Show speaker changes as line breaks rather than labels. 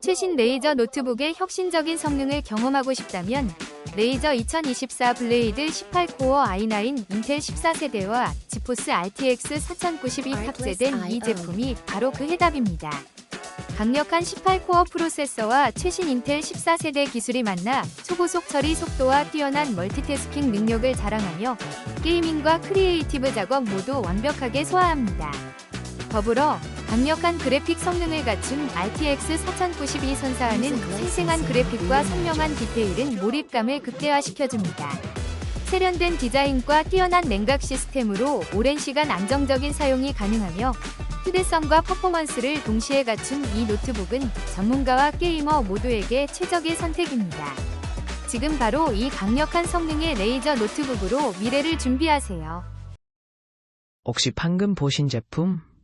최신 레이저 노트북의 혁신적인 성능을 경험하고 싶다면 레이저 2024 블레이드 18코어 i9 인텔 14세대와 지포스 RTX 4090이 탑재된 이 제품이 바로 그 해답입니다. 강력한 18코어 프로세서와 최신 인텔 14세대 기술이 만나 초고속 처리 속도와 뛰어난 멀티태스킹 능력을 자랑하며 게이밍과 크리에이티브 작업 모두 완벽하게 소화합니다. 더불어 강력한 그래픽 성능을 갖춘 RTX 4090이 선사하는 생생한 그래픽과 선명한 디테일은 몰입감을 극대화시켜줍니다. 세련된 디자인과 뛰어난 냉각 시스템으로 오랜 시간 안정적인 사용이 가능하며 휴대성과 퍼포먼스를 동시에 갖춘 이 노트북은 전문가와 게이머 모두에게 최적의 선택입니다. 지금 바로 이 강력한 성능의 레이저 노트북으로 미래를 준비하세요.
혹시 방금 보신 제품